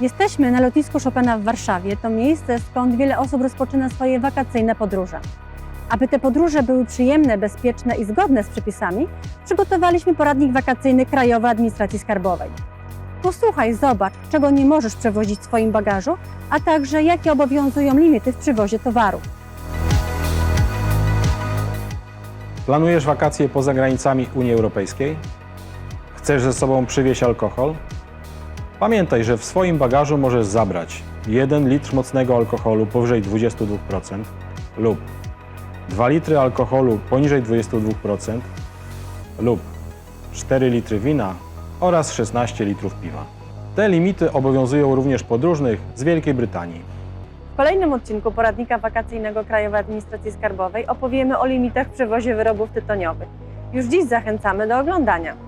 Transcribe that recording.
Jesteśmy na lotnisku Chopina w Warszawie. To miejsce, skąd wiele osób rozpoczyna swoje wakacyjne podróże. Aby te podróże były przyjemne, bezpieczne i zgodne z przepisami, przygotowaliśmy poradnik wakacyjny Krajowej Administracji Skarbowej. Posłuchaj, zobacz, czego nie możesz przewozić w swoim bagażu, a także jakie obowiązują limity w przywozie towaru. Planujesz wakacje poza granicami Unii Europejskiej? Chcesz ze sobą przywieźć alkohol? Pamiętaj, że w swoim bagażu możesz zabrać 1 litr mocnego alkoholu powyżej 22% lub 2 litry alkoholu poniżej 22% lub 4 litry wina oraz 16 litrów piwa. Te limity obowiązują również podróżnych z Wielkiej Brytanii. W kolejnym odcinku poradnika wakacyjnego Krajowej Administracji Skarbowej opowiemy o limitach w przewozie wyrobów tytoniowych. Już dziś zachęcamy do oglądania.